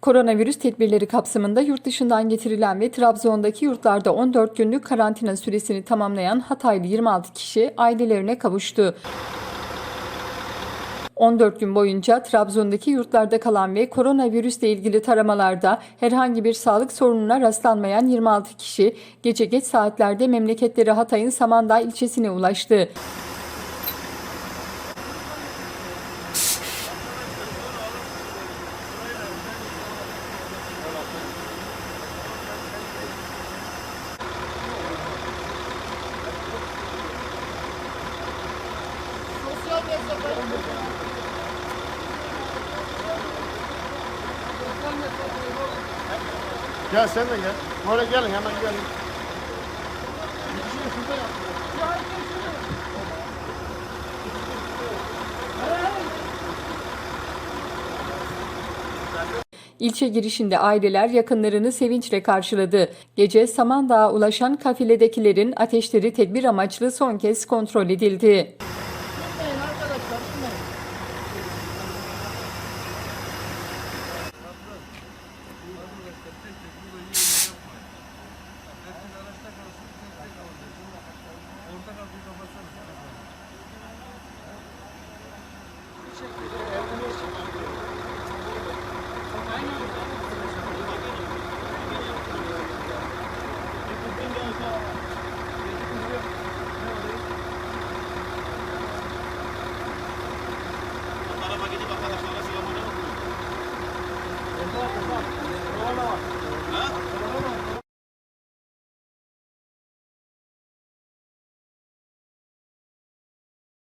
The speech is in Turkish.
Koronavirüs tedbirleri kapsamında yurt dışından getirilen ve Trabzon'daki yurtlarda 14 günlük karantina süresini tamamlayan Hataylı 26 kişi ailelerine kavuştu. 14 gün boyunca Trabzon'daki yurtlarda kalan ve koronavirüsle ilgili taramalarda herhangi bir sağlık sorununa rastlanmayan 26 kişi gece geç saatlerde memleketleri Hatay'ın Samandağ ilçesine ulaştı. Gel sen de gel. Böyle gelin hemen gelin. İlçe girişinde aileler yakınlarını sevinçle karşıladı. Gece Samandağ'a ulaşan kafiledekilerin ateşleri tedbir amaçlı son kez kontrol edildi. burada basarız. Teşekkür ederim.